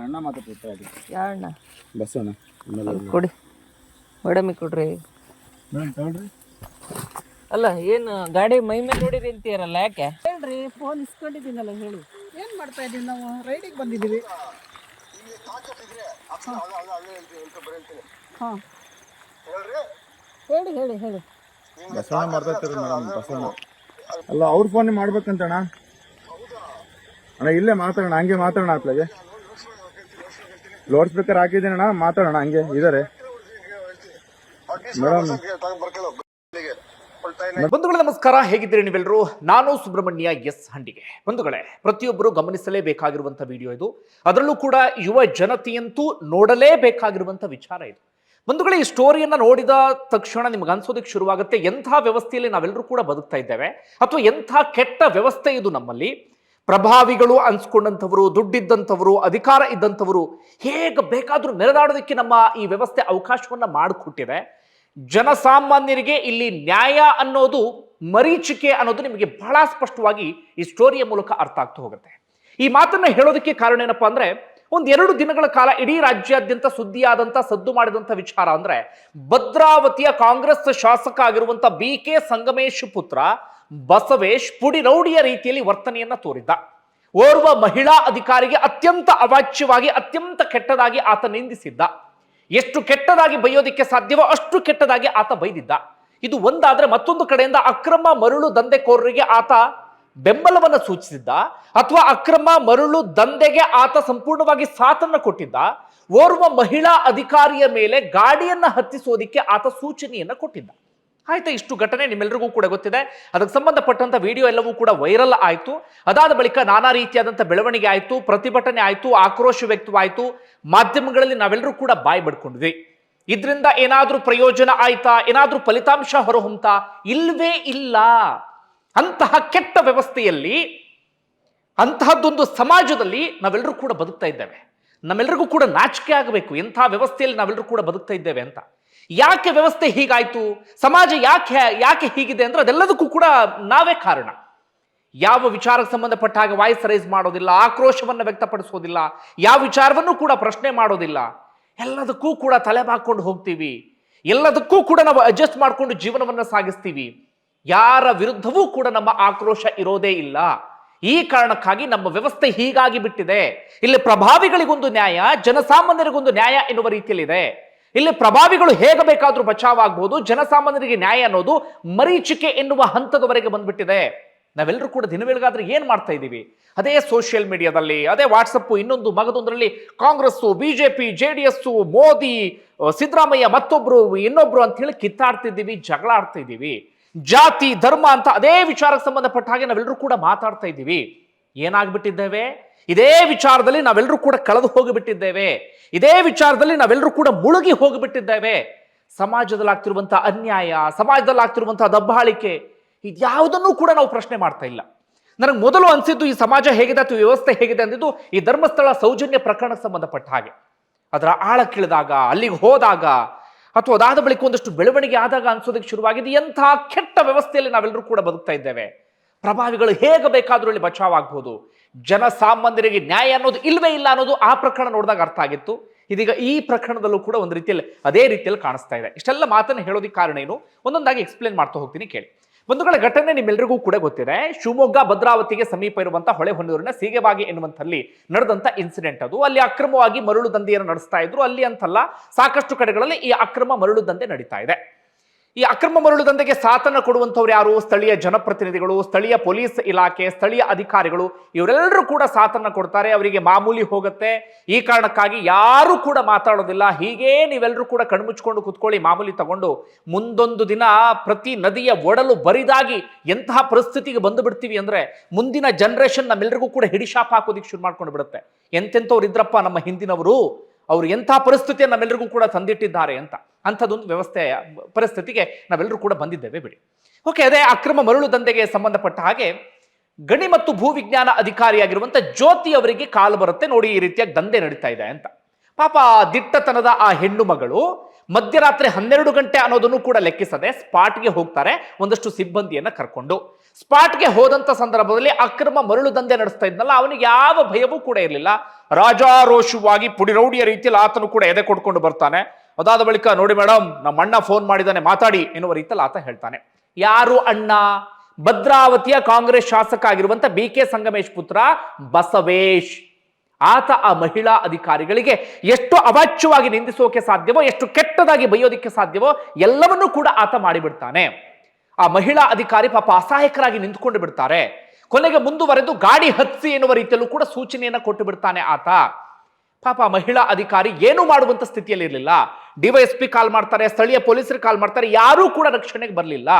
ಅಣ್ಣ ಮಾತಾಡ್ತಾರೆ ಯಾರಣ್ಣ? ಬಸವಣ್ಣ. ಕೊಡಿ. ಮೇಡಮಿಗೆ ಕೊಡ್ರಿ. ಮೇಡಮ್ ತಗೊಳ್ರಿ. ಅಲ್ಲ ಏನು ಗಾಡಿ ಮೈ ಮೇಲೆ ನೋಡಿರಿ ಅಂತೀರಲ್ಲ ಯಾಕೆ? ಹೇಳ್ರಿ ಫೋನ್ ಇಸ್ಕೊಂಡಿದ್ದೀನಲ್ಲ ಹೇಳಿ. ಏನು ಮಾಡ್ತಾ ಇದ್ದೀವಿ ನಾವು? ರೈಡಿಗೆ ಬಂದಿದ್ದೀವಿ. ಹಾಂ. ಹೇಳಿ ಹೇಳಿ ಹೇಳಿ. ಬಸವಣ್ಣ ಮಾತಾಡ್ತಾರೆ ಮೇಡಮ್ ಬಸವಣ್ಣ. ಅಲ್ಲ ಅವ್ರ ಫೋನ್ ಮಾಡ್ಬೇಕಂತಣ್ಣ. ಅಣ್ಣ ಅಣ್ಣ ಇಲ್ಲೇ ಮಾತಾಡೋಣ ಹಂಗೆ ಮಾತಾಡೋಣ ಅತ್ಲಾಗೆ ಲೌಡ್ ಸ್ಪೀಕರ್ ಹಾಕಿದ್ದೀನಿ ಅಣ್ಣ ಮಾತಾಡೋಣ ಹಂಗೆ ಇದಾರೆ ಮೇಡಮ್ ಬಂಧುಗಳೇ ನಮಸ್ಕಾರ ಹೇಗಿದ್ದೀರಿ ನೀವೆಲ್ಲರೂ? ನಾನು ಸುಬ್ರಹ್ಮಣ್ಯ ಎಸ್ ಹಂಡಿಗೆ. ಬಂಧುಗಳೇ ಪ್ರತಿಯೊಬ್ಬರು ಗಮನಿಸಲೇಬೇಕಾಗಿರುವಂತ ವಿಡಿಯೋ ಇದು. ಅದರಲ್ಲೂ ಕೂಡ ಯುವ ಜನತೆಯಂತೂ ನೋಡಲೇಬೇಕಾಗಿರುವಂತ ವಿಚಾರ ಇದು. ಬಂಧುಗಳೇ ಈ ಸ್ಟೋರಿಯನ್ನ ನೋಡಿದ ತಕ್ಷಣ ನಿಮ್ಗೆ ಅನ್ಸೋದಕ್ಕೆ ಶುರುವಾಗುತ್ತೆ. ಎಂಥ ವ್ಯವಸ್ಥೆಯಲ್ಲಿ ನಾವೆಲ್ಲರೂ ಕೂಡ ಬದುಕ್ತಾ ಇದ್ದೇವೆ. ಅಥವಾ ಎಂಥ ಕೆಟ್ಟ ವ್ಯವಸ್ಥೆ ಇದು ನಮ್ಮಲ್ಲಿ. ಪ್ರಭಾವಿಗಳು ಅನ್ಸ್ಕೊಂಡಂಥವರು, ದುಡ್ಡಿದ್ದಂಥವರು, ಅಧಿಕಾರ ಇದ್ದಂಥವರು ಹೇಗೆ ಬೇಕಾದರೂ ನೆರೆದಾಡೋದಕ್ಕೆ ನಮ್ಮ ಈ ವ್ಯವಸ್ಥೆ ಅವಕಾಶವನ್ನು ಮಾಡಿಕೊಟ್ಟಿದೆ ಜನಸಾಮಾನ್ಯರಿಗೆ ಇಲ್ಲಿ ನ್ಯಾಯ ಅನ್ನೋದು ಮರೀಚಿಕೆ ಅನ್ನೋದು ನಿಮಗೆ ಬಹಳ ಸ್ಪಷ್ಟವಾಗಿ ಈ ಸ್ಟೋರಿಯ ಮೂಲಕ ಅರ್ಥ ಆಗ್ತಾ ಹೋಗುತ್ತೆ. ಈ ಮಾತನ್ನು ಹೇಳೋದಕ್ಕೆ ಕಾರಣ ಏನಪ್ಪಾ ಅಂದ್ರೆ ಒಂದೆರಡು ದಿನಗಳ ಕಾಲ ಇಡೀ ರಾಜ್ಯಾದ್ಯಂತ ಸುದ್ದಿಯಾದಂಥ ಸದ್ದು ಮಾಡಿದಂಥ ವಿಚಾರ ಅಂದ್ರೆ ಭದ್ರಾವತಿಯ ಕಾಂಗ್ರೆಸ್ ಶಾಸಕ ಆಗಿರುವಂಥ ಬಿ ಕೆ ಸಂಗಮೇಶ್ ಪುತ್ರ ಬಸವೇಶ್ ಪುಡಿ ರೌಡಿಯ ರೀತಿಯಲ್ಲಿ ವರ್ತನೆಯನ್ನ ತೋರಿದ್ದ. ಓರ್ವ ಮಹಿಳಾ ಅಧಿಕಾರಿಗೆ ಅತ್ಯಂತ ಅವಾಚ್ಯವಾಗಿ, ಅತ್ಯಂತ ಕೆಟ್ಟದಾಗಿ ಆತ ನಿಂದಿಸಿದ್ದ. ಎಷ್ಟು ಕೆಟ್ಟದಾಗಿ ಬೈಯೋದಿಕ್ಕೆ ಸಾಧ್ಯವೋ ಅಷ್ಟು ಕೆಟ್ಟದಾಗಿ ಆತ ಬೈದಿದ್ದ. ಇದು ಒಂದಾದ್ರೆ ಮತ್ತೊಂದು ಕಡೆಯಿಂದ ಅಕ್ರಮ ಮರಳು ದಂಧೆಕೋರರಿಗೆ ಆತ ಬೆಂಬಲವನ್ನು ಸೂಚಿಸಿದ್ದ ಅಥವಾ ಅಕ್ರಮ ಮರಳು ದಂಧೆಗೆ ಆತ ಸಂಪೂರ್ಣವಾಗಿ ಸಾಥನ್ನು ಕೊಟ್ಟಿದ್ದ. ಓರ್ವ ಮಹಿಳಾ ಅಧಿಕಾರಿಯ ಮೇಲೆ ಗಾಡಿಯನ್ನ ಹತ್ತಿಸೋದಿಕ್ಕೆ ಆತ ಸೂಚನೆಯನ್ನ ಕೊಟ್ಟಿದ್ದ. ಆಯ್ತಾ, ಇಷ್ಟು ಘಟನೆ ನಿಮ್ಮೆಲ್ಲರಿಗೂ ಕೂಡ ಗೊತ್ತಿದೆ. ಅದಕ್ಕೆ ಸಂಬಂಧಪಟ್ಟಂತ ವಿಡಿಯೋ ಎಲ್ಲವೂ ಕೂಡ ವೈರಲ್ ಆಯಿತು. ಅದಾದ ಬಳಿಕ ನಾನಾ ರೀತಿಯಾದಂಥ ಬೆಳವಣಿಗೆ ಆಯಿತು, ಪ್ರತಿಭಟನೆ ಆಯಿತು, ಆಕ್ರೋಶ ವ್ಯಕ್ತವಾಯಿತು. ಮಾಧ್ಯಮಗಳಲ್ಲಿ ನಾವೆಲ್ಲರೂ ಕೂಡ ಬಾಯಿ ಬಡ್ಕೊಂಡ್ವಿ ಇದರಿಂದ ಏನಾದರೂ ಪ್ರಯೋಜನ ಆಯ್ತಾ, ಏನಾದರೂ ಫಲಿತಾಂಶ ಹೊರಹೊಮ್ತಾ? ಇಲ್ವೇ ಇಲ್ಲ. ಅಂತಹ ಕೆಟ್ಟ ವ್ಯವಸ್ಥೆಯಲ್ಲಿ, ಅಂತಹದ್ದೊಂದು ಸಮಾಜದಲ್ಲಿ ನಾವೆಲ್ಲರೂ ಕೂಡ ಬದುಕ್ತಾ ಇದ್ದೇವೆ. ನಮ್ಮೆಲ್ಲರಿಗೂ ಕೂಡ ನಾಚಿಕೆ ಆಗಬೇಕು. ಎಂಥ ವ್ಯವಸ್ಥೆಯಲ್ಲಿ ನಾವೆಲ್ಲರೂ ಕೂಡ ಬದುಕ್ತಾ ಇದ್ದೇವೆ ಅಂತ. ಯಾಕೆ ವ್ಯವಸ್ಥೆ ಹೀಗಾಯ್ತು? ಸಮಾಜ ಯಾಕೆ ಯಾಕೆ ಹೀಗಿದೆ ಅಂದ್ರೆ ಅದೆಲ್ಲದಕ್ಕೂ ಕೂಡ ನಾವೇ ಕಾರಣ. ಯಾವ ವಿಚಾರಕ್ಕೆ ಸಂಬಂಧಪಟ್ಟ ಹಾಗೆ ವಾಯ್ಸ್ ರೈಸ್ ಮಾಡೋದಿಲ್ಲ, ಆಕ್ರೋಶವನ್ನು ವ್ಯಕ್ತಪಡಿಸೋದಿಲ್ಲ, ಯಾವ ವಿಚಾರವನ್ನು ಕೂಡ ಪ್ರಶ್ನೆ ಮಾಡೋದಿಲ್ಲ, ಎಲ್ಲದಕ್ಕೂ ಕೂಡ ತಲೆ ಹೋಗ್ತೀವಿ. ಎಲ್ಲದಕ್ಕೂ ಕೂಡ ನಾವು ಅಡ್ಜಸ್ಟ್ ಮಾಡಿಕೊಂಡು ಜೀವನವನ್ನು ಸಾಗಿಸ್ತೀವಿ. ಯಾರ ವಿರುದ್ಧವೂ ಕೂಡ ನಮ್ಮ ಆಕ್ರೋಶ ಇರೋದೇ ಇಲ್ಲ. ಈ ಕಾರಣಕ್ಕಾಗಿ ನಮ್ಮ ವ್ಯವಸ್ಥೆ ಹೀಗಾಗಿ ಬಿಟ್ಟಿದೆ. ಇಲ್ಲಿ ಪ್ರಭಾವಿಗಳಿಗೊಂದು ನ್ಯಾಯ, ಜನಸಾಮಾನ್ಯರಿಗೊಂದು ನ್ಯಾಯ ಎನ್ನುವ ರೀತಿಯಲ್ಲಿದೆ. ಇಲ್ಲಿ ಪ್ರಭಾವಿಗಳು ಹೇಗೆ ಬೇಕಾದ್ರೂ ಬಚಾವಾಗಬಹುದು ಜನಸಾಮಾನ್ಯರಿಗೆ ನ್ಯಾಯ ಅನ್ನೋದು ಮರೀಚಿಕೆ ಎನ್ನುವ ಹಂತದವರೆಗೆ ಬಂದ್ಬಿಟ್ಟಿದೆ. ನಾವೆಲ್ಲರೂ ಕೂಡ ದಿನವೇಳಗಾದ್ರೆ ಏನು ಮಾಡ್ತಾ ಇದ್ದೀವಿ? ಅದೇ ಸೋಷಿಯಲ್ ಮೀಡಿಯಾದಲ್ಲಿ ಅದೇ ವಾಟ್ಸಪ್ಪು ಇನ್ನೊಂದು ಮಗದೊಂದರಲ್ಲಿ Congress B J P J D S Modi Siddaramaiah ಮತ್ತೊಬ್ಬರು ಇನ್ನೊಬ್ರು ಅಂತ ಹೇಳಿ ಕಿತ್ತಾಡ್ತಿದ್ದೀವಿ ಜಗಳ ಆಡ್ತಾ ಇದ್ದೀವಿ. ಜಾತಿ, ಧರ್ಮ ಅಂತ ಅದೇ ವಿಚಾರಕ್ಕೆ ಸಂಬಂಧಪಟ್ಟ ಹಾಗೆ ನಾವೆಲ್ಲರೂ ಕೂಡ ಮಾತಾಡ್ತಾ ಇದ್ದೀವಿ. ಏನಾಗ್ಬಿಟ್ಟಿದ್ದೇವೆ? ಇದೇ ವಿಚಾರದಲ್ಲಿ ನಾವೆಲ್ಲರೂ ಕೂಡ ಕಳೆದು ಹೋಗಿಬಿಟ್ಟಿದ್ದೇವೆ. ಇದೇ ವಿಚಾರದಲ್ಲಿ ನಾವೆಲ್ಲರೂ ಕೂಡ ಮುಳುಗಿ ಹೋಗಿಬಿಟ್ಟಿದ್ದೇವೆ. ಸಮಾಜದಲ್ಲಿ ಆಗ್ತಿರುವಂತಹ ಅನ್ಯಾಯ ಸಮಾಜದಲ್ಲಿ ಆಗ್ತಿರುವಂತಹ ದಬ್ಬಾಳಿಕೆ ಇದ್ಯಾವುದನ್ನು ಕೂಡ ನಾವು ಪ್ರಶ್ನೆ ಮಾಡ್ತಾ ಇಲ್ಲ. ನನಗೆ ಮೊದಲು ಅನಿಸಿದ್ದು ಈ ಸಮಾಜ ಹೇಗಿದೆ ಅಥವಾ ವ್ಯವಸ್ಥೆ ಹೇಗಿದೆ ಅಂದಿದ್ದು ಈ ಧರ್ಮಸ್ಥಳ ಸೌಜನ್ಯ ಪ್ರಕರಣಕ್ಕೆ ಸಂಬಂಧಪಟ್ಟ ಹಾಗೆ. ಅದರ ಆಳಕ್ಕಿಳಿದಾಗ ಅಲ್ಲಿಗೆ ಹೋದಾಗ ಅಥವಾ ಅದಾದ ಬಳಿಕ ಒಂದಷ್ಟು ಬೆಳವಣಿಗೆ ಆದಾಗ ಅನ್ಸೋದಕ್ಕೆ ಶುರುವಾಗಿದೆ ಎಂಥ ಕೆಟ್ಟ ವ್ಯವಸ್ಥೆಯಲ್ಲಿ ನಾವೆಲ್ಲರೂ ಕೂಡ ಬದುಕ್ತಾ ಇದ್ದೇವೆ. ಪ್ರಭಾವಿಗಳು ಹೇಗೆ ಬೇಕಾದ್ರೂ ಇಲ್ಲಿ ಬಚಾವಾಗಬಹುದು ಜನಸಾಮಾನ್ಯರಿಗೆ ನ್ಯಾಯ ಅನ್ನೋದು ಇಲ್ಲವೇ ಇಲ್ಲ ಅನ್ನೋದು ಆ ಪ್ರಕರಣ ನೋಡಿದಾಗ ಅರ್ಥ ಆಗಿತ್ತು. ಇದೀಗ ಈ ಪ್ರಕರಣದಲ್ಲೂ ಕೂಡ ಒಂದು ರೀತಿಯಲ್ಲಿ ಅದೇ ರೀತಿಯಲ್ಲಿ ಕಾಣಿಸ್ತಾ ಇದೆ. ಇಷ್ಟೆಲ್ಲ ಮಾತನ್ನು ಹೇಳೋದಕ್ಕೆ ಕಾರಣ ಏನು? ಒಂದೊಂದಾಗಿ ಎಕ್ಸ್ಪ್ಲೇನ್ ಮಾಡ್ತಾ ಹೋಗ್ತೀನಿ ಕೇಳಿ. ಒಂದುಗಳ ಘಟನೆ ನಿಮ್ಮೆಲ್ಲರಿಗೂ ಕೂಡ ಗೊತ್ತಿದೆ. ಶಿವಮೊಗ್ಗ ಭದ್ರಾವತಿಗೆ ಸಮೀಪ ಇರುವಂತಹ ಹೊಳೆಹೊನ್ನೂರಿನ ಸೀಗೆಬಾಗಿ ಎನ್ನುವಂಥಲ್ಲಿ ನಡೆದಂತ ಇನ್ಸಿಡೆಂಟ್ ಅದು. ಅಲ್ಲಿ ಅಕ್ರಮವಾಗಿ ಮರಳು ದಂಧೆಯನ್ನು ನಡೆಸ್ತಾ ಇದ್ರು. ಅಲ್ಲಿ ಅಂತಲ್ಲ ಸಾಕಷ್ಟು ಕಡೆಗಳಲ್ಲಿ ಈ ಅಕ್ರಮ ಮರಳು ದಂಧೆ ನಡೀತಾ ಇದೆ. ಈ ಅಕ್ರಮ ಮರಳು ದಂಧೆಗೆ ಸಾಥನ ಕೊಡುವಂಥವ್ರು ಯಾರು? ಸ್ಥಳೀಯ ಜನಪ್ರತಿನಿಧಿಗಳು, ಸ್ಥಳೀಯ ಪೊಲೀಸ್ ಇಲಾಖೆ, ಸ್ಥಳೀಯ ಅಧಿಕಾರಿಗಳು, ಇವರೆಲ್ಲರೂ ಕೂಡ ಸಾಥನ್ನ ಕೊಡ್ತಾರೆ, ಅವರಿಗೆ ಮಾಮೂಲಿ ಹೋಗುತ್ತೆ. ಈ ಕಾರಣಕ್ಕಾಗಿ ಯಾರೂ ಕೂಡ ಮಾತಾಡೋದಿಲ್ಲ. ಹೀಗೇ ನೀವೆಲ್ಲರೂ ಕೂಡ ಕಣ್ಮುಚ್ಕೊಂಡು ಕುತ್ಕೊಳ್ಳಿ, ಮಾಮೂಲಿ ತಗೊಂಡು. ಮುಂದೊಂದು ದಿನ ಪ್ರತಿ ನದಿಯ ಒಡಲು ಬರಿದಾಗಿ ಎಂತಹ ಪರಿಸ್ಥಿತಿಗೆ ಬಂದು ಬಿಡ್ತೀವಿ ಅಂದ್ರೆ ಮುಂದಿನ ಜನರೇಷನ್ ನಮ್ಮೆಲ್ಲರಿಗೂ ಕೂಡ ಹಿಡಿಶಾಪ್ ಹಾಕೋದಿಕ್ಕೆ ಶುರು ಮಾಡ್ಕೊಂಡು ಬಿಡುತ್ತೆ. ಎಂತೆಂಥವ್ರು ಇದ್ರಪ್ಪ ನಮ್ಮ ಹಿಂದಿನವರು? ಅವರು ಎಂಥ ಪರಿಸ್ಥಿತಿಯನ್ನು ನಮ್ಮೆಲ್ಲರಿಗೂ ಕೂಡ ತಂದಿಟ್ಟಿದ್ದಾರೆ ಅಂತ ಅಂಥದ್ದೊಂದು ವ್ಯವಸ್ಥೆಯ ಪರಿಸ್ಥಿತಿಗೆ ನಾವೆಲ್ಲರೂ ಕೂಡ ಬಂದಿದ್ದೇವೆ ಬಿಡಿ. ಓಕೆ ಅದೇ ಅಕ್ರಮ ಮರಳು ದಂಧೆಗೆ ಸಂಬಂಧಪಟ್ಟ ಹಾಗೆ ಗಣಿ ಮತ್ತು ಭೂವಿಜ್ಞಾನ ಅಧಿಕಾರಿಯಾಗಿರುವಂಥ ಜ್ಯೋತಿ ಅವರಿಗೆ ಕಾಲು ಬರುತ್ತೆ. ನೋಡಿ ಈ ರೀತಿಯಾಗಿ ದಂಧೆ ನಡೀತಾ ಇದೆ ಅಂತ. ಪಾಪ ದಿಟ್ಟತನದ ಆ ಹೆಣ್ಣು ಮಗಳು ಮಧ್ಯರಾತ್ರಿ ಹನ್ನೆರಡು ಗಂಟೆ ಅನ್ನೋದನ್ನು ಕೂಡ ಲೆಕ್ಕಿಸದೆ ಸ್ಪಾಟ್ಗೆ ಹೋಗ್ತಾರೆ. ಒಂದಷ್ಟು ಸಿಬ್ಬಂದಿಯನ್ನು ಕರ್ಕೊಂಡು. ಸ್ಪಾಟ್ಗೆ ಹೋದಂಥ ಸಂದರ್ಭದಲ್ಲಿ ಅಕ್ರಮ ಮರಳು ದಂಧೆ ನಡೆಸ್ತಾ ಇದ್ನಲ್ಲ, ಅವನಿಗೆ ಯಾವ ಭಯವೂ ಕೂಡ ಇರಲಿಲ್ಲ. ರಾಜಾರೋಷವಾಗಿ ಪುಡಿ ರೌಡಿಯ ರೀತಿಯಲ್ಲಿ ಆತನು ಕೂಡ ಎದೆ ಕೊಡ್ಕೊಂಡು ಬರ್ತಾನೆ. ಅದಾದ ಬಳಿಕ, ನೋಡಿ ಮೇಡಮ್ ನಮ್ಮ ಅಣ್ಣ ಫೋನ್ ಮಾಡಿದ್ದಾನೆ, ಮಾತಾಡಿ ಎನ್ನುವ ರೀತಿಯಲ್ಲಿ ಆತ ಹೇಳ್ತಾನೆ. ಯಾರು ಅಣ್ಣ? ಭದ್ರಾವತಿಯ ಕಾಂಗ್ರೆಸ್ ಶಾಸಕ ಆಗಿರುವಂತ ಬಿ ಕೆ ಸಂಗಮೇಶ್ ಪುತ್ರ ಬಸವೇಶ್. ಆತ ಆ ಮಹಿಳಾ ಅಧಿಕಾರಿಗಳಿಗೆ ಎಷ್ಟು ಅವಾಚ್ಯವಾಗಿ ನಿಂದಿಸೋಕೆ ಸಾಧ್ಯವೋ, ಎಷ್ಟು ಕೆಟ್ಟದಾಗಿ ಬೈಯೋದಿಕ್ಕೆ ಸಾಧ್ಯವೋ, ಎಲ್ಲವನ್ನೂ ಕೂಡ ಆತ ಮಾಡಿಬಿಡ್ತಾನೆ. ಆ ಮಹಿಳಾ ಅಧಿಕಾರಿ ಪಾಪ ಅಸಹಾಯಕರಾಗಿ ನಿಂತ್ಕೊಂಡು ಬಿಡ್ತಾರೆ. ಕೊನೆಗೆ ಮುಂದುವರೆದು ಗಾಡಿ ಹತ್ಸಿ ಎನ್ನುವ ರೀತಿಯಲ್ಲೂ ಕೂಡ ಸೂಚನೆಯನ್ನು ಕೊಟ್ಟು ಬಿಡ್ತಾನೆ ಆತ. ಪಾಪ ಮಹಿಳಾ ಅಧಿಕಾರಿ ಏನು ಮಾಡುವಂತ ಸ್ಥಿತಿಯಲ್ಲಿ ಇರಲಿಲ್ಲ. ಡಿವೈಎಸ್ಪಿ ಕಾಲ್ ಮಾಡ್ತಾರೆ, ಸ್ಥಳೀಯ ಪೊಲೀಸರು ಕಾಲ್ ಮಾಡ್ತಾರೆ, ಯಾರೂ ಕೂಡ ರಕ್ಷಣೆಗೆ ಬರಲಿಲ್ಲ.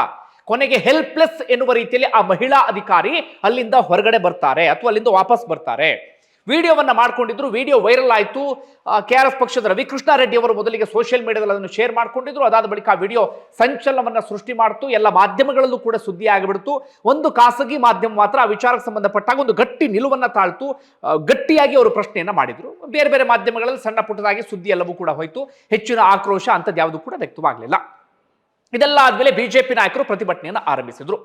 ಕೊನೆಗೆ ಹೆಲ್ಪ್ಲೆಸ್ ಎನ್ನುವ ರೀತಿಯಲ್ಲಿ ಆ ಮಹಿಳಾ ಅಧಿಕಾರಿ ಅಲ್ಲಿಂದ ಹೊರಗಡೆ ಬರ್ತಾರೆ, ಅಥವಾ ಅಲ್ಲಿಂದ ವಾಪಸ್ ಬರ್ತಾರೆ. ವಿಡಿಯೋವನ್ನ ಮಾಡ್ಕೊಂಡಿದ್ರು, ವಿಡಿಯೋ ವೈರಲ್ ಆಯಿತು. ಕೆ ಆರ್ ಎಸ್ ಪಕ್ಷದ ರವಿಕೃಷ್ಣಾರೆಡ್ಡಿ ಅವರು ಮೊದಲಿಗೆ ಸೋಷಿಯಲ್ ಮೀಡಿಯಾದಲ್ಲಿ ಅದನ್ನು ಶೇರ್ ಮಾಡ್ಕೊಂಡಿದ್ರು. ಅದಾದ ಬಳಿಕ ಆ ವಿಡಿಯೋ ಸಂಚಲನವನ್ನು ಸೃಷ್ಟಿ ಮಾಡ್ತು. ಎಲ್ಲ ಮಾಧ್ಯಮಗಳಲ್ಲೂ ಕೂಡ ಸುದ್ದಿ ಆಗಿಬಿಡ್ತು. ಒಂದು ಖಾಸಗಿ ಮಾಧ್ಯಮ ಮಾತ್ರ ಆ ವಿಚಾರಕ್ಕೆ ಸಂಬಂಧಪಟ್ಟಾಗ ಒಂದು ಗಟ್ಟಿ ನಿಲುವನ್ನು ತಾಳ್ತು. ಗಟ್ಟಿಯಾಗಿ ಅವರು ಪ್ರಶ್ನೆಯನ್ನು ಮಾಡಿದರು. ಬೇರೆ ಬೇರೆ ಮಾಧ್ಯಮಗಳಲ್ಲಿ ಸಣ್ಣ ಪುಟ್ಟದಾಗಿ ಸುದ್ದಿ ಎಲ್ಲವೂ ಕೂಡ ಹೋಯಿತು. ಹೆಚ್ಚಿನ ಆಕ್ರೋಶ ಅಂಥದ್ದು ಯಾವುದು ಕೂಡ ವ್ಯಕ್ತವಾಗಲಿಲ್ಲ. ಇದೆಲ್ಲ ಆದಮೇಲೆ ಬಿಜೆಪಿ ನಾಯಕರು ಪ್ರತಿಭಟನೆಯನ್ನು ಆರಂಭಿಸಿದ್ರು.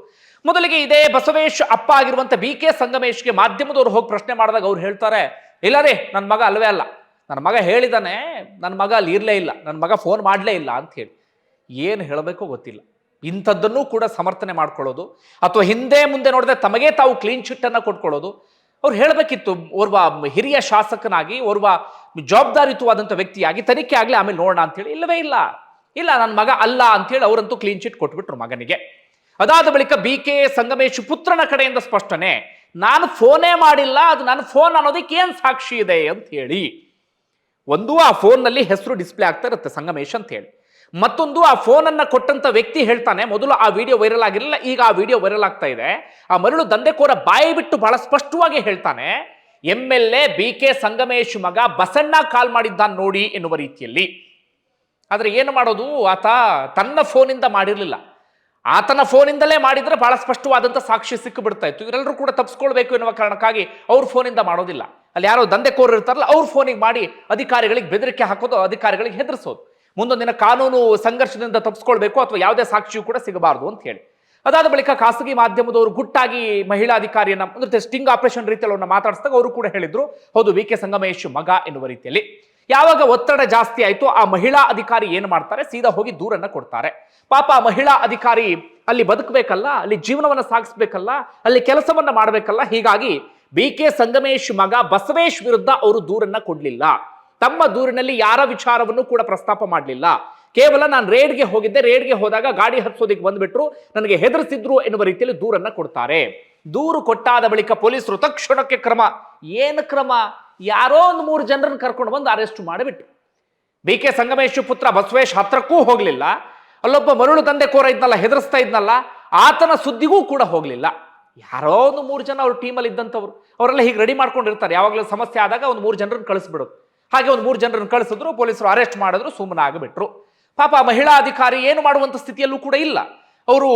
ಮೊದಲಿಗೆ ಇದೇ ಬಸವೇಶ್ ಅಪ್ಪ ಆಗಿರುವಂತ ಬಿ ಕೆ ಸಂಗಮೇಶ್ಗೆ ಮಾಧ್ಯಮದವರು ಹೋಗಿ ಪ್ರಶ್ನೆ ಮಾಡಿದಾಗ ಅವ್ರು ಹೇಳ್ತಾರೆ, ಇಲ್ಲ ರೀ ನನ್ನ ಮಗ ಅಲ್ವೇ ಅಲ್ಲ. ನನ್ನ ಮಗ ಹೇಳಿದಾನೆ ನನ್ನ ಮಗ ಅಲ್ಲಿ ಇರಲೇ ಇಲ್ಲ ನನ್ನ ಮಗ ಫೋನ್ ಮಾಡಲೇ ಇಲ್ಲ ಅಂತ ಹೇಳಿ. ಏನು ಹೇಳಬೇಕೋ ಗೊತ್ತಿಲ್ಲ. ಇಂಥದ್ದನ್ನು ಕೂಡ ಸಮರ್ಥನೆ ಮಾಡ್ಕೊಳ್ಳೋದು, ಅಥವಾ ಹಿಂದೆ ಮುಂದೆ ನೋಡಿದ್ರೆ ತಮಗೆ ತಾವು ಕ್ಲೀನ್ ಚಿಟ್ ಅನ್ನ ಕೊಟ್ಕೊಳ್ಳೋದು. ಅವ್ರು ಹೇಳಬೇಕಿತ್ತು, ಓರ್ವ ಹಿರಿಯ ಶಾಸಕನಾಗಿ, ಓರ್ವ ಜವಾಬ್ದಾರಿಯುತವಾದಂಥ ವ್ಯಕ್ತಿಯಾಗಿ, ತನಿಖೆ ಆಗಲಿ ಆಮೇಲೆ ನೋಡೋಣ ಅಂತೇಳಿ ಇಲ್ಲವೇ ಇಲ್ಲ. ಇಲ್ಲ ನನ್ನ ಮಗ ಅಲ್ಲ ಅಂತೇಳಿ ಅವರಂತೂ ಕ್ಲೀನ್ ಚಿಟ್ ಕೊಟ್ಬಿಟ್ರು ಮಗನಿಗೆ. ಅದಾದ ಬಳಿಕ ಬಿ ಕೆ ಸಂಗಮೇಶ್ ಪುತ್ರನ ಕಡೆಯಿಂದ ಸ್ಪಷ್ಟನೆ, ನಾನು ಫೋನೇ ಮಾಡಿಲ್ಲ, ಅದು ನನ್ನ ಫೋನ್ ಅನ್ನೋದಕ್ಕೆ ಏನು ಸಾಕ್ಷಿ ಇದೆ? ಅಂತ ಹೇಳಿ. ಒಂದು, ಆ ಫೋನ್ನಲ್ಲಿ ಹೆಸರು ಡಿಸ್ಪ್ಲೇ ಆಗ್ತಾ ಇರುತ್ತೆ ಸಂಗಮೇಶ್ ಅಂತ ಹೇಳಿ. ಮತ್ತೊಂದು, ಆ ಫೋನನ್ನು ಕೊಟ್ಟಂತ ವ್ಯಕ್ತಿ ಹೇಳ್ತಾನೆ, ಮೊದಲು ಆ ವಿಡಿಯೋ ವೈರಲ್ ಆಗಿರಲಿಲ್ಲ, ಈಗ ಆ ವಿಡಿಯೋ ವೈರಲ್ ಆಗ್ತಾ ಇದೆ. ಆ ಮರಳು ದಂಧೆಕೋರ ಬಾಯಿ ಬಿಟ್ಟು ಬಹಳ ಸ್ಪಷ್ಟವಾಗಿ ಹೇಳ್ತಾನೆ, M L A, B K Sangamesh ಮಗ ಬಸಣ್ಣ ಕಾಲ್ ಮಾಡಿದ್ದಾನೆ ನೋಡಿ ಎನ್ನುವ ರೀತಿಯಲ್ಲಿ. ಆದರೆ ಏನು ಮಾಡೋದು? ಆತ ತನ್ನ ಫೋನಿಂದ ಮಾಡಿರಲಿಲ್ಲ. ಆತನ ಫೋನಿಂದಲೇ ಮಾಡಿದ್ರೆ ಬಹಳ ಸ್ಪಷ್ಟವಾದಂಥ ಸಾಕ್ಷಿ ಸಿಕ್ಕಿಬಿಡ್ತಾ ಇತ್ತು. ಇವರೆಲ್ಲರೂ ಕೂಡ ತಪ್ಪಿಸ್ಕೊಳ್ಬೇಕು ಎನ್ನುವ ಕಾರಣಕ್ಕಾಗಿ ಅವ್ರ ಫೋನಿಂದ ಮಾಡೋದಿಲ್ಲ. ಅಲ್ಲಿ ಯಾರೋ ದಂಧೆಕೋರರು ಇರ್ತಾರಲ್ಲ, ಅವ್ರ ಫೋನಿಗೆ ಮಾಡಿ ಅಧಿಕಾರಿಗಳಿಗೆ ಬೆದರಿಕೆ ಹಾಕೋದು, ಅಧಿಕಾರಿಗಳಿಗೆ ಹೆದರಿಸೋದು. ಮುಂದೊಂದು ದಿನ ಕಾನೂನು ಸಂಘರ್ಷದಿಂದ ತಪ್ಪಿಸ್ಕೊಳ್ಬೇಕು ಅಥವಾ ಯಾವುದೇ ಸಾಕ್ಷಿಯೂ ಕೂಡ ಸಿಗಬಾರದು ಅಂತ ಹೇಳಿ. ಅದಾದ ಬಳಿಕ ಖಾಸಗಿ ಮಾಧ್ಯಮದವರು ಗುಟ್ಟಾಗಿ ಮಹಿಳಾ ಅಧಿಕಾರಿಯನ್ನ ಅಂದ್ರೆ ಸ್ಟಿಂಗ್ ಆಪರೇಷನ್ ರೀತಿಯಲ್ಲಿ ಅವ್ರನ್ನ ಮಾತಾಡಿಸಿದಾಗ ಅವರು ಕೂಡ ಹೇಳಿದ್ರು, ಹೌದು, ವಿ ಕೆ ಸಂಗಮೇಶ್ ಮಗ ಎನ್ನುವ ರೀತಿಯಲ್ಲಿ. ಯಾವಾಗ ಒತ್ತಡ ಜಾಸ್ತಿ ಆಯಿತು ಆ ಮಹಿಳಾ ಅಧಿಕಾರಿ ಏನು ಮಾಡ್ತಾರೆ? ಸೀದಾ ಹೋಗಿ ದೂರನ್ನ ಕೊಡ್ತಾರೆ. ಪಾಪ ಮಹಿಳಾ ಅಧಿಕಾರಿ ಅಲ್ಲಿ ಬದುಕಬೇಕಲ್ಲ, ಅಲ್ಲಿ ಜೀವನವನ್ನು ಸಾಗಿಸ್ಬೇಕಲ್ಲ, ಅಲ್ಲಿ ಕೆಲಸವನ್ನ ಮಾಡಬೇಕಲ್ಲ, ಹೀಗಾಗಿ ಬಿ ಕೆ ಸಂಗಮೇಶ್ ಮಗ ಬಸವೇಶ್ ವಿರುದ್ಧ ಅವರು ದೂರನ್ನ ಕೊಡ್ಲಿಲ್ಲ. ತಮ್ಮ ದೂರಿನಲ್ಲಿ ಯಾರ ವಿಚಾರವನ್ನು ಕೂಡ ಪ್ರಸ್ತಾಪ ಮಾಡಲಿಲ್ಲ. ಕೇವಲ ನಾನು ರೇಡ್ಗೆ ಹೋಗಿದ್ದೆ, ರೇಡ್ಗೆ ಹೋದಾಗ ಗಾಡಿ ಹತ್ಸೋದಿಕ್ಕೆ ಬಂದ್ಬಿಟ್ರು, ನನಗೆ ಹೆದರಿಸಿದ್ರು ಎನ್ನುವ ರೀತಿಯಲ್ಲಿ ದೂರನ್ನ ಕೊಡ್ತಾರೆ. ದೂರು ಕೊಟ್ಟಾದ ಬಳಿಕ ಪೊಲೀಸರು ತಕ್ಷಣಕ್ಕೆ ಕ್ರಮ. ಏನು ಕ್ರಮ? ಯಾರೋ ಒಂದು ಮೂರು ಜನರನ್ನು ಕರ್ಕೊಂಡು ಬಂದು ಅರೆಸ್ಟ್ ಮಾಡಿಬಿಟ್ರು. ಬಿ ಕೆ ಸಂಗಮೇಶ್ ಪುತ್ರ ಬಸವೇಶ್ ಹತ್ರಕ್ಕೂ ಹೋಗಲಿಲ್ಲ. ಅಲ್ಲೊಬ್ಬ ಮರಳು ದಂಧೆಕೋರ ಇದ್ನಲ್ಲ, ಹೆದರಿಸ್ತಾ ಇದ್ನಲ್ಲ, ಆತನ ಸುದ್ದಿಗೂ ಕೂಡ ಹೋಗಲಿಲ್ಲ. ಯಾರೋ ಒಂದು ಮೂರು ಜನ ಅವ್ರ ಟೀಮಲ್ಲಿ ಇದ್ದಂಥವ್ರು. ಅವರೆಲ್ಲ ಹೀಗೆ ರೆಡಿ ಮಾಡ್ಕೊಂಡಿರ್ತಾರೆ. ಯಾವಾಗಲೂ ಸಮಸ್ಯೆ ಆದಾಗ ಒಂದು ಮೂರು ಜನರನ್ನು ಕಳಿಸ್ಬಿಡೋದು. ಹಾಗೆ ಒಂದು ಮೂರು ಜನರನ್ನು ಕಳಿಸಿದ್ರು, ಪೊಲೀಸರು ಅರೆಸ್ಟ್ ಮಾಡಿದ್ರು ಸುಮ್ಮನೆ ಆಗಿಬಿಟ್ರು ಪಾಪ ಮಹಿಳಾ ಅಧಿಕಾರಿ ಏನು ಮಾಡುವಂಥ ಸ್ಥಿತಿಯಲ್ಲೂ ಕೂಡ ಇಲ್ಲ. ಅವರು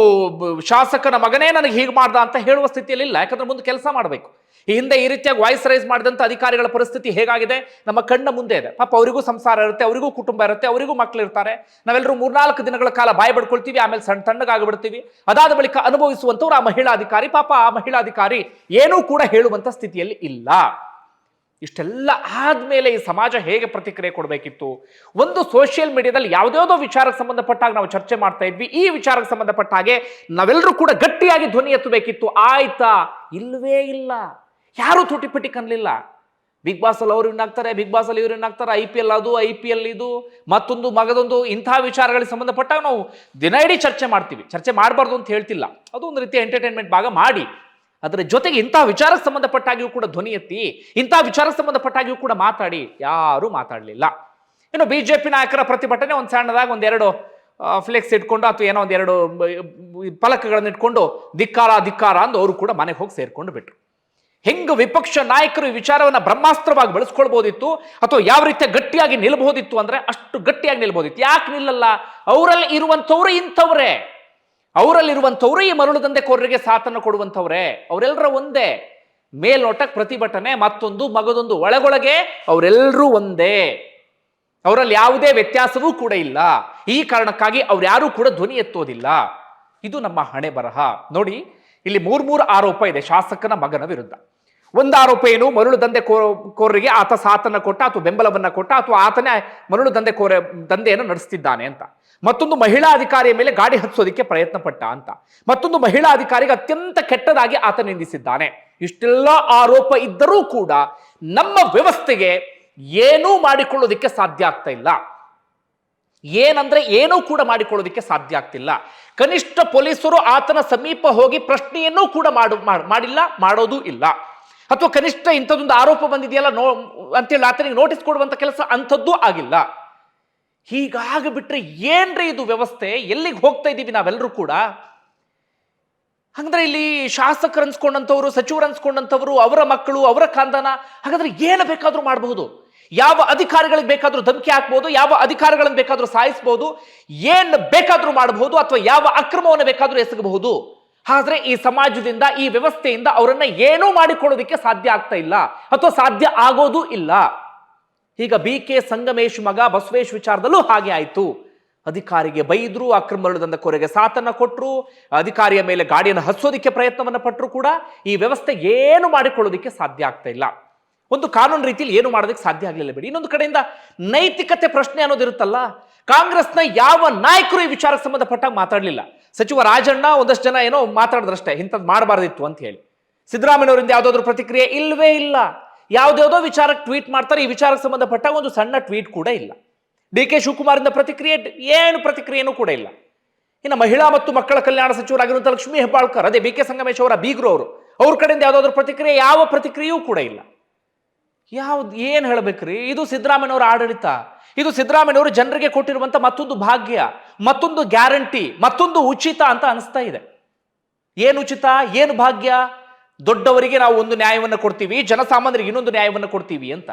ಶಾಸಕನ ಮಗನೇ ನನಗೆ ಹೀಗೆ ಮಾಡ್ದ ಅಂತ ಹೇಳುವ ಸ್ಥಿತಿಯಲ್ಲಿ ಇಲ್ಲ ಯಾಕಂದ್ರೆ ಮುಂದೆ ಕೆಲಸ ಮಾಡಬೇಕು. ಈ ಹಿಂದೆ ಈ ರೀತಿಯಾಗಿ ವಾಯ್ಸ್ ರೈಸ್ ಮಾಡಿದಂಥ ಅಧಿಕಾರಿಗಳ ಪರಿಸ್ಥಿತಿ ಹೇಗಾಗಿದೆ? ನಮ್ಮ ಕಣ್ಣ ಮುಂದೆ ಇದೆ. ಪಾಪ ಅವರಿಗೂ ಸಂಸಾರ ಇರುತ್ತೆ, ಅವರಿಗೂ ಕುಟುಂಬ ಇರುತ್ತೆ, ಅವರಿಗೂ ಮಕ್ಕಳು ಇರ್ತಾರೆ. ನಾವೆಲ್ಲರೂ ಮೂರ್ನಾಲ್ಕು ದಿನಗಳ ಕಾಲ ಬಾಯಿ ಬಡ್ಕೊಳ್ತೀವಿ, ಆಮೇಲೆ ಸಣ್ಣ ತಣ್ಣಗಾಗ್ಬಿಡ್ತೀವಿ ಅದಾದ ಬಳಿಕ ಅನುಭವಿಸುವಂಥವ್ರು ಆ ಮಹಿಳಾ ಅಧಿಕಾರಿ. ಪಾಪ ಆ ಮಹಿಳಾ ಅಧಿಕಾರಿ ಏನೂ ಕೂಡ ಹೇಳುವಂಥ ಸ್ಥಿತಿಯಲ್ಲಿ ಇಲ್ಲ. ಇಷ್ಟೆಲ್ಲ ಆದ್ಮೇಲೆ ಈ ಸಮಾಜ ಹೇಗೆ ಪ್ರತಿಕ್ರಿಯೆ ಕೊಡಬೇಕಿತ್ತು? ಒಂದು ಸೋಷಿಯಲ್ ಮೀಡಿಯಾದಲ್ಲಿ ಯಾವುದ್ಯಾವುದೋ ವಿಚಾರಕ್ಕೆ ಸಂಬಂಧಪಟ್ಟಾಗ ನಾವು ಚರ್ಚೆ ಮಾಡ್ತಾ ಇದ್ವಿ. ಈ ವಿಚಾರಕ್ಕೆ ಸಂಬಂಧಪಟ್ಟ ಹಾಗೆ ನಾವೆಲ್ಲರೂ ಕೂಡ ಗಟ್ಟಿಯಾಗಿ ಧ್ವನಿ ಎತ್ತಬೇಕಿತ್ತು. ಆಯ್ತಾ? ಇಲ್ಲವೇ ಇಲ್ಲ. ಯಾರೂ ತುಟಿಪಟಿ ಕನ್ಲಿಲ್ಲ ಬಿಗ್ ಬಾಸ್ ಅಲ್ಲಿ ಅವ್ರು ಆಗ್ತಾರೆ ಬಿಗ್ ಬಾಸ್ ಅಲ್ಲಿ ಇವ್ರು ಆಗ್ತಾರೆ ಐ ಪಿ ಎಲ್ ಅದು ಐ ಪಿ ಎಲ್ ಇದು, ಮತ್ತೊಂದು ಮಗದೊಂದು ಇಂತಹ ವಿಚಾರಗಳಿಗೆ ಸಂಬಂಧಪಟ್ಟಾಗ ನಾವು ದಿನ ಇಡೀ ಚರ್ಚೆ ಮಾಡ್ತೀವಿ. ಚರ್ಚೆ ಮಾಡಬಾರ್ದು ಅಂತ ಹೇಳ್ತಿಲ್ಲ. ಅದು ಒಂದು ರೀತಿಯ ಎಂಟರ್ಟೈನ್ಮೆಂಟ್ ಭಾಗ ಮಾಡಿ. ಅದರ ಜೊತೆಗೆ ಇಂಥ ವಿಚಾರಕ್ಕೆ ಸಂಬಂಧಪಟ್ಟಾಗಿಯೂ ಕೂಡ ಧ್ವನಿ ಎತ್ತಿ, ಇಂಥ ವಿಚಾರಕ್ಕೆ ಸಂಬಂಧಪಟ್ಟಾಗಿಯೂ ಕೂಡ ಮಾತಾಡಿ ಯಾರೂ ಮಾತಾಡಲಿಲ್ಲ. ಇನ್ನು ಬಿಜೆಪಿ ನಾಯಕರ ಪ್ರತಿಭಟನೆ ಒಂದು ಸಣ್ಣದಾಗ ಒಂದೆರಡು ಫ್ಲೆಕ್ಸ್ ಇಟ್ಕೊಂಡು ಅಥವಾ ಏನೋ ಒಂದೆರಡು ಫಲಕಗಳನ್ನು ಇಟ್ಕೊಂಡು ಧಿಕ್ಕಾರ ಧಿಕ್ಕಾರ ಅಂದು ಅವರು ಕೂಡ ಮನೆಗೆ ಹೋಗಿ ಸೇರ್ಕೊಂಡು ಬಿಟ್ರು. ಹೆಂಗ ವಿಪಕ್ಷ ನಾಯಕರು ಈ ವಿಚಾರವನ್ನ ಬ್ರಹ್ಮಾಸ್ತ್ರವಾಗಿ ಬಳಸ್ಕೊಳ್ಬೋದಿತ್ತು ಅಥವಾ ಯಾವ ರೀತಿಯ ಗಟ್ಟಿಯಾಗಿ ನಿಲ್ಬಹುದಿತ್ತು ಅಂದ್ರೆ ಅಷ್ಟು ಗಟ್ಟಿಯಾಗಿ ನಿಲ್ಬೋದಿತ್ತು. ಯಾಕೆ ನಿಲ್ಲಲ್ಲ? ಅವರಲ್ಲಿ ಇರುವಂಥವ್ರು ಇಂಥವ್ರೇ. ಅವರಲ್ಲಿರುವಂಥವ್ರು ಈ ಮರಳು ದಂಧೆಕೋರರಿಗೆ ಸಾಥನ ಕೊಡುವಂಥವ್ರೆ. ಅವರೆಲ್ಲರ ಒಂದೇ. ಮೇಲ್ನೋಟಕ್ಕೆ ಪ್ರತಿಭಟನೆ, ಮತ್ತೊಂದು, ಮಗದೊಂದು, ಒಳಗೊಳಗೆ ಅವರೆಲ್ಲರೂ ಒಂದೇ. ಅವರಲ್ಲಿ ಯಾವುದೇ ವ್ಯತ್ಯಾಸವೂ ಕೂಡ ಇಲ್ಲ. ಈ ಕಾರಣಕ್ಕಾಗಿ ಅವ್ರು ಯಾರೂ ಕೂಡ ಧ್ವನಿ ಎತ್ತೋದಿಲ್ಲ. ಇದು ನಮ್ಮ ಹಣೆ ಬರಹ ನೋಡಿ, ಇಲ್ಲಿ ಮೂರ್ ಮೂರು ಆರೋಪ ಇದೆ ಶಾಸಕನ ಮಗನ ವಿರುದ್ಧ. ಒಂದು ಏನು? ಮರಳು ದಂಧೆ ಕೋರರಿಗೆ ಆತ ಸಾತನ ಕೊಟ್ಟ ಅಥವಾ ಬೆಂಬಲವನ್ನ ಕೊಟ್ಟ ಅಥವಾ ಆತನೇ ಮರಳು ದಂಧೆ ಕೋರ, ದಂಧೆಯನ್ನು ನಡೆಸ್ತಿದ್ದಾನೆ ಅಂತ. ಮತ್ತೊಂದು ಮಹಿಳಾ ಅಧಿಕಾರಿಯ ಮೇಲೆ ಗಾಡಿ ಹತ್ಸೋದಕ್ಕೆ ಪ್ರಯತ್ನ ಪಟ್ಟ ಅಂತ. ಮತ್ತೊಂದು ಮಹಿಳಾ ಅಧಿಕಾರಿಗೆ ಅತ್ಯಂತ ಕೆಟ್ಟದಾಗಿ ಆತ ನಿಂದಿಸಿದ್ದಾನೆ. ಇಷ್ಟೆಲ್ಲ ಆರೋಪ ಇದ್ದರೂ ಕೂಡ ನಮ್ಮ ವ್ಯವಸ್ಥೆಗೆ ಏನೂ ಮಾಡಿಕೊಳ್ಳೋದಕ್ಕೆ ಸಾಧ್ಯ ಆಗ್ತಾ ಇಲ್ಲ. ಏನಂದ್ರೆ ಏನೂ ಕೂಡ ಮಾಡಿಕೊಳ್ಳೋದಕ್ಕೆ ಸಾಧ್ಯ ಆಗ್ತಿಲ್ಲ. ಕನಿಷ್ಠ ಪೊಲೀಸರು ಆತನ ಸಮೀಪ ಹೋಗಿ ಪ್ರಶ್ನೆಯನ್ನೂ ಕೂಡ ಮಾಡ್- ಮಾಡಿಲ್ಲ, ಮಾಡೋದೂ ಇಲ್ಲ. ಅಥವಾ ಕನಿಷ್ಠ ಇಂಥದ್ದೊಂದು ಆರೋಪ ಬಂದಿದೆಯಲ್ಲ, ನೋ ಅಂತೇಳಿ ಆತನಿಗೆ ನೋಟಿಸ್ ಕೊಡುವಂಥ ಕೆಲಸ ಅಂಥದ್ದೂ ಆಗಿಲ್ಲ. ಹೀಗಾಗಿ ಬಿಟ್ರೆ ಏನ್ರಿ ಇದು ವ್ಯವಸ್ಥೆ? ಎಲ್ಲಿಗೆ ಹೋಗ್ತಾ ಇದ್ದೀವಿ ನಾವೆಲ್ಲರೂ ಕೂಡ? ಹಾಗಂದ್ರೆ ಇಲ್ಲಿ ಶಾಸಕರು ಅನ್ಸ್ಕೊಂಡಂಥವ್ರು, ಸಚಿವರು ಅನ್ಸ್ಕೊಂಡಂಥವ್ರು, ಅವರ ಮಕ್ಕಳು, ಅವರ ಖಾನ್ದಾನ ಹಾಗಾದ್ರೆ ಏನು ಬೇಕಾದರೂ ಮಾಡಬಹುದು? ಯಾವ ಅಧಿಕಾರಿಗಳಿಗೆ ಬೇಕಾದರೂ ಧಮಕಿ ಹಾಕ್ಬೋದು, ಯಾವ ಅಧಿಕಾರಿಗಳನ್ನು ಬೇಕಾದರೂ ಸಾಯಿಸ್ಬೋದು, ಏನು ಬೇಕಾದರೂ ಮಾಡಬಹುದು, ಅಥವಾ ಯಾವ ಅಕ್ರಮವನ್ನು ಬೇಕಾದರೂ ಎಸಗಬಹುದು? ಆದ್ರೆ ಈ ಸಮಾಜದಿಂದ, ಈ ವ್ಯವಸ್ಥೆಯಿಂದ ಅವರನ್ನ ಏನೂ ಮಾಡಿಕೊಳ್ಳೋದಕ್ಕೆ ಸಾಧ್ಯ ಆಗ್ತಾ ಇಲ್ಲ. ಅಥವಾ ಸಾಧ್ಯ ಆಗೋದು ಇಲ್ಲ. ಈಗ ಬಿ ಕೆ ಸಂಗಮೇಶ್ ಮಗ ಬಸವೇಶ್ ವಿಚಾರದಲ್ಲೂ ಹಾಗೆ ಆಯಿತು. ಅಧಿಕಾರಿಗೆ ಬೈದ್ರು, ಅಕ್ರಮ ಕೊರೆಗೆ ಸಾಥನ್ನ ಕೊಟ್ಟರು ಅಧಿಕಾರಿಯ ಮೇಲೆ ಗಾಡಿಯನ್ನು ಹಸೋದಿಕ್ಕೆ ಪ್ರಯತ್ನವನ್ನು ಪಟ್ಟರು ಕೂಡ ಈ ವ್ಯವಸ್ಥೆ ಏನು ಮಾಡಿಕೊಳ್ಳೋದಕ್ಕೆ ಸಾಧ್ಯ ಆಗ್ತಾ ಇಲ್ಲ. ಒಂದು ಕಾನೂನು ರೀತಿಯಲ್ಲಿ ಏನು ಮಾಡೋದಕ್ಕೆ ಸಾಧ್ಯ ಆಗಲಿಲ್ಲ ಬಿಡಿ. ಇನ್ನೊಂದು ಕಡೆಯಿಂದ ನೈತಿಕತೆ ಪ್ರಶ್ನೆ ಅನ್ನೋದಿರುತ್ತಲ್ಲ, ಕಾಂಗ್ರೆಸ್ನ ಯಾವ ನಾಯಕರು ಈ ವಿಚಾರಕ್ಕೆ ಸಂಬಂಧಪಟ್ಟಾಗ ಮಾತಾಡಲಿಲ್ಲ? ಸಚಿವ ರಾಜಣ್ಣ ಒಂದಷ್ಟು ಜನ ಏನೋ ಮಾತಾಡಿದ್ರಷ್ಟೇ ಇಂಥದ್ದು ಮಾಡಬಾರ್ದಿತ್ತು ಅಂತ ಹೇಳಿ. ಸಿದ್ದರಾಮಯ್ಯವರಿಂದ ಯಾವುದಾದ್ರೂ ಪ್ರತಿಕ್ರಿಯೆ ಇಲ್ಲವೇ ಇಲ್ಲ. ಯಾವುದ್ಯಾವುದೋ ವಿಚಾರಕ್ಕೆ ಟ್ವೀಟ್ ಮಾಡ್ತಾರೆ, ಈ ವಿಚಾರಕ್ಕೆ ಸಂಬಂಧಪಟ್ಟ ಒಂದು ಸಣ್ಣ ಟ್ವೀಟ್ ಕೂಡ ಇಲ್ಲ. ಡಿ ಕೆ ಶಿವಕುಮಾರಿಂದ ಪ್ರತಿಕ್ರಿಯೆ, ಏನು ಪ್ರತಿಕ್ರಿಯೆನೂ ಕೂಡ ಇಲ್ಲ. ಇನ್ನು ಮಹಿಳಾ ಮತ್ತು ಮಕ್ಕಳ ಕಲ್ಯಾಣ ಸಚಿವರಾಗಿರುವಂಥ ಲಕ್ಷ್ಮೀ ಹೆಬ್ಬಾಳ್ಕರ್, ಅದೇ ಬಿ ಕೆ ಸಂಗಮೇಶ್ ಅವರ ಬೀಗರು ಅವರು, ಅವ್ರ ಕಡೆಯಿಂದ ಯಾವುದಾದ್ರೂ ಪ್ರತಿಕ್ರಿಯೆ, ಯಾವ ಪ್ರತಿಕ್ರಿಯೆಯೂ ಕೂಡ ಇಲ್ಲ. ಯಾವ್ದು ಏನು ಹೇಳ್ಬೇಕ್ರಿ? ಇದು ಸಿದ್ದರಾಮಯ್ಯವರ ಆಡಳಿತ. ಇದು ಸಿದ್ದರಾಮಯ್ಯವರು ಜನರಿಗೆ ಕೊಟ್ಟಿರುವಂಥ ಮತ್ತೊಂದು ಭಾಗ್ಯ, ಮತ್ತೊಂದು ಗ್ಯಾರಂಟಿ, ಮತ್ತೊಂದು ಉಚಿತ ಅಂತ ಅನಿಸ್ತಾ ಇದೆ. ಏನು ಉಚಿತ? ಏನು ಭಾಗ್ಯ? ದೊಡ್ಡವರಿಗೆ ನಾವು ಒಂದು ನ್ಯಾಯವನ್ನು ಕೊಡ್ತೀವಿ, ಜನಸಾಮಾನ್ಯರಿಗೆ ಇನ್ನೊಂದು ನ್ಯಾಯವನ್ನು ಕೊಡ್ತೀವಿ ಅಂತ.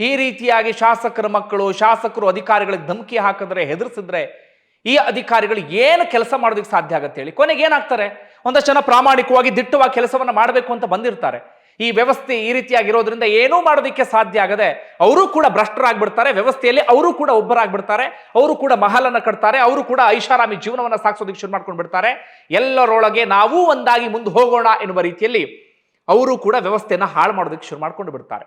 ಈ ರೀತಿಯಾಗಿ ಶಾಸಕರ ಮಕ್ಕಳು, ಶಾಸಕರು ಅಧಿಕಾರಿಗಳಿಗೆ ಧಮಕಿ ಹಾಕಿದ್ರೆ, ಹೆದರ್ಸಿದ್ರೆ, ಈ ಅಧಿಕಾರಿಗಳು ಏನು ಕೆಲಸ ಮಾಡೋದಕ್ಕೆ ಸಾಧ್ಯ ಆಗತ್ತೆ ಹೇಳಿ. ಕೊನೆಗೆ ಏನಾಗ್ತಾರೆ? ಒಂದಷ್ಟು ಜನ ಪ್ರಾಮಾಣಿಕವಾಗಿ ದಿಟ್ಟವಾಗಿ ಕೆಲಸವನ್ನು ಮಾಡಬೇಕು ಅಂತ ಬಂದಿರ್ತಾರೆ. ಈ ವ್ಯವಸ್ಥೆ ಈ ರೀತಿಯಾಗಿರೋದ್ರಿಂದ ಏನೂ ಮಾಡೋದಕ್ಕೆ ಸಾಧ್ಯ ಆಗದೆ ಅವರು ಕೂಡ ಭ್ರಷ್ಟರಾಗ್ಬಿಡ್ತಾರೆ. ವ್ಯವಸ್ಥೆಯಲ್ಲಿ ಅವರು ಕೂಡ ಒಬ್ಬರಾಗ್ಬಿಡ್ತಾರೆ. ಅವರು ಕೂಡ ಮಹಾಲನ್ನು ಕಟ್ತಾರೆ. ಅವರು ಕೂಡ ಐಷಾರಾಮಿ ಜೀವನವನ್ನು ಸಾಗಿಸೋದಕ್ಕೆ ಶುರು ಮಾಡ್ಕೊಂಡು ಬಿಡ್ತಾರೆ ಎಲ್ಲರೊಳಗೆ ನಾವೂ ಒಂದಾಗಿ ಮುಂದೆ ಹೋಗೋಣ ಎನ್ನುವ ರೀತಿಯಲ್ಲಿ ಅವರು ಕೂಡ ವ್ಯವಸ್ಥೆಯನ್ನು ಹಾಳು ಮಾಡೋದಕ್ಕೆ ಶುರು ಮಾಡ್ಕೊಂಡು ಬಿಡ್ತಾರೆ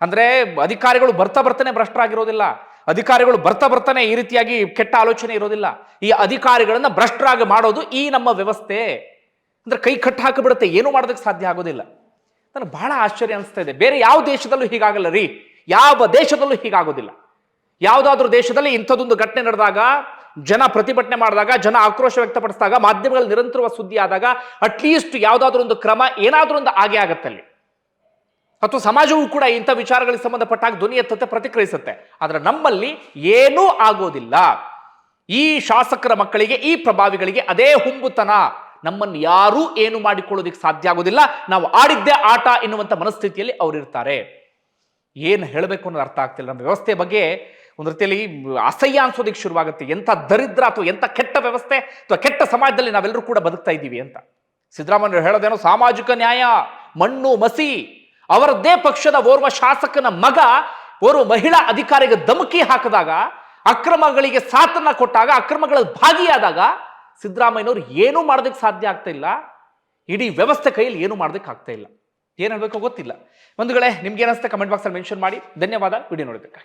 ಅಂದ್ರೆ ಅಧಿಕಾರಿಗಳು ಬರ್ತಾ ಬರ್ತಾನೆ ಭ್ರಷ್ಟರಾಗಿರೋದಿಲ್ಲ. ಅಧಿಕಾರಿಗಳು ಬರ್ತಾ ಬರ್ತಾನೆ ಈ ರೀತಿಯಾಗಿ ಕೆಟ್ಟ ಆಲೋಚನೆ ಇರೋದಿಲ್ಲ. ಈ ಅಧಿಕಾರಿಗಳನ್ನು ಭ್ರಷ್ಟರಾಗಿ ಮಾಡೋದು ಈ ನಮ್ಮ ವ್ಯವಸ್ಥೆ. ಅಂದ್ರೆ ಕೈ ಕಟ್ಟು ಹಾಕಿಬಿಡುತ್ತೆ. ಏನು ಮಾಡೋದಕ್ಕೆ ಸಾಧ್ಯ ಆಗೋದಿಲ್ಲ. ನನಗೆ ಬಹಳ ಆಶ್ಚರ್ಯ ಅನಿಸ್ತಾ ಇದೆ. ಬೇರೆ ಯಾವ ದೇಶದಲ್ಲೂ ಹೀಗಾಗಲ್ಲ ರೀ. ಯಾವ ದೇಶದಲ್ಲೂ ಹೀಗಾಗೋದಿಲ್ಲ. ಯಾವುದಾದ್ರೂ ದೇಶದಲ್ಲಿ ಇಂಥದ್ದೊಂದು ಘಟನೆ ನಡೆದಾಗ, ಜನ ಪ್ರತಿಭಟನೆ ಮಾಡಿದಾಗ, ಜನ ಆಕ್ರೋಶ ವ್ಯಕ್ತಪಡಿಸಿದಾಗ ಮಾಧ್ಯಮಗಳು ನಿರಂತರವ ಸುದ್ದಿ ಆದಾಗ ಅಟ್ಲೀಸ್ಟ್ ಯಾವುದಾದ್ರೂ ಒಂದು ಕ್ರಮ ಏನಾದರೂ ಒಂದು ಆಗೇ ಆಗುತ್ತೆ ಅಲ್ಲಿ. ಅಥವಾ ಸಮಾಜವೂ ಕೂಡ ಇಂಥ ವಿಚಾರಗಳಿಗೆ ಸಂಬಂಧಪಟ್ಟಾಗ ಧ್ವನಿ ಎತ್ತತೆ ಪ್ರತಿಕ್ರಿಯಿಸುತ್ತೆ. ಆದರೆ ನಮ್ಮಲ್ಲಿ ಏನೂ ಆಗೋದಿಲ್ಲ. ಈ ಶಾಸಕರ ಮಕ್ಕಳಿಗೆ, ಈ ಪ್ರಭಾವಿಗಳಿಗೆ ಅದೇ ಹುಂಬುತನ. ನಮ್ಮನ್ನು ಯಾರೂ ಏನು ಮಾಡಿಕೊಳ್ಳೋದಕ್ಕೆ ಸಾಧ್ಯ ಆಗೋದಿಲ್ಲ. ನಾವು ಆಡಿದ್ದೇ ಆಟ ಎನ್ನುವಂಥ ಮನಸ್ಥಿತಿಯಲ್ಲಿ ಅವರಿರ್ತಾರೆ. ಏನು ಹೇಳಬೇಕು ಅನ್ನೋದು ಅರ್ಥ ಆಗ್ತಿಲ್ಲ. ನಮ್ಮ ವ್ಯವಸ್ಥೆ ಬಗ್ಗೆ ಒಂದು ರೀತಿಯಲ್ಲಿ ಅಸಹ್ಯ ಅನ್ಸೋದಕ್ಕೆ ಶುರುವಾಗುತ್ತೆ. ಎಂಥ ದರಿದ್ರ ಅಥವಾ ಎಂಥ ಕೆಟ್ಟ ವ್ಯವಸ್ಥೆ ಅಥವಾ ಕೆಟ್ಟ ಸಮಾಜದಲ್ಲಿ ನಾವೆಲ್ಲರೂ ಕೂಡ ಬದುಕ್ತಾ ಇದ್ದೀವಿ ಅಂತ. ಸಿದ್ದರಾಮಯ್ಯ ಹೇಳೋದೇನೋ ಸಾಮಾಜಿಕ ನ್ಯಾಯ, ಮಣ್ಣು, ಮಸಿ. ಅವರದ್ದೇ ಪಕ್ಷದ ಓರ್ವ ಶಾಸಕನ ಮಗ, ಓರ್ವ ಮಹಿಳಾ ಅಧಿಕಾರಿಗೆ ಧಮಕಿ ಹಾಕಿದಾಗ, ಅಕ್ರಮಗಳಿಗೆ ಸಾಥನ್ನ ಕೊಟ್ಟಾಗ, ಅಕ್ರಮಗಳಲ್ಲಿ ಭಾಗಿಯಾದಾಗ ಸಿದ್ದರಾಮಯ್ಯನವರು ಏನೂ ಮಾಡೋದಕ್ಕೆ ಸಾಧ್ಯ ಆಗ್ತಾ ಇಲ್ಲ. ಇಡೀ ವ್ಯವಸ್ಥೆ ಕೈಯಲ್ಲಿ ಏನೂ ಮಾಡೋದಕ್ಕೆ ಆಗ್ತಾ ಇಲ್ಲ. ಏನು ಹೇಳಬೇಕು ಗೊತ್ತಿಲ್ಲ. ಬಂಧುಗಳೇ, ನಿಮ್ಗೆ ಏನಿಸುತ್ತೆ ಕಮೆಂಟ್ ಬಾಕ್ಸಲ್ಲಿ ಮೆನ್ಷನ್ ಮಾಡಿ. ಧನ್ಯವಾದ. ವಿಡಿಯೋ ನೋಡೋದಕ್ಕೆ